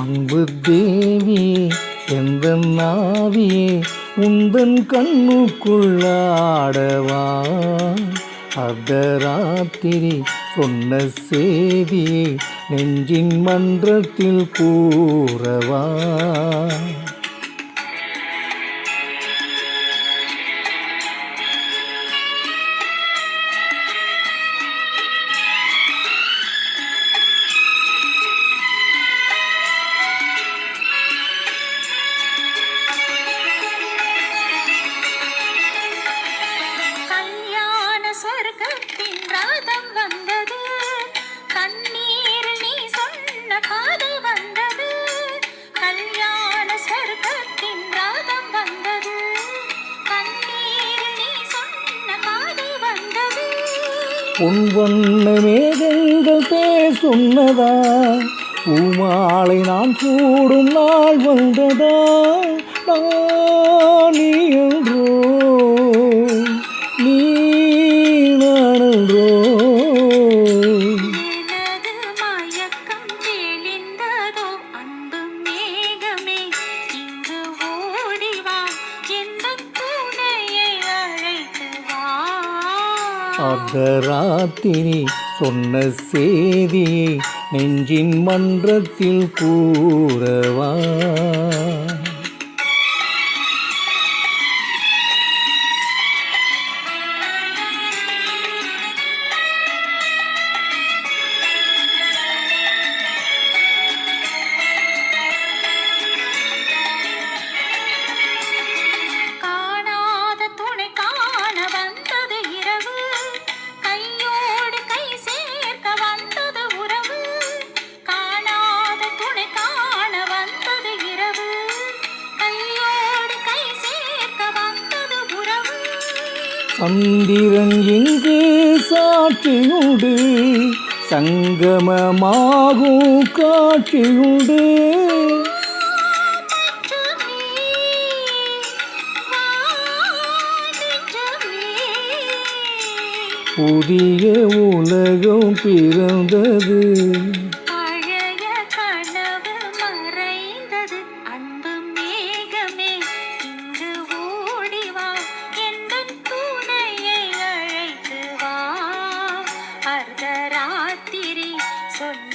அன்பு தேவி எந்த நாவியே உந்தன் கண்ணுக்குள்ளாடவா? அர்த்தராத்திரி சொன்ன செய்தியை நெஞ்சின் மன்றத்தில் கூறவா? உன் வண்ண மேகங்கள் பேர் சொன்னதா பூமாலை நான் சூடும் நாள் வந்ததா? நான் அர்த்தராத்திரி சொன்ன செய்தியை நெஞ்சின் மன்றத்தில் கூறவா? சந்திரன் இங்கு சாட்சியுண்டு. சங்கமமாகும் காட்சியுண்டு. புதிய உலகம் பிறந்தது. அழைத்து வா அர்த்தராத்திரி சொன்ன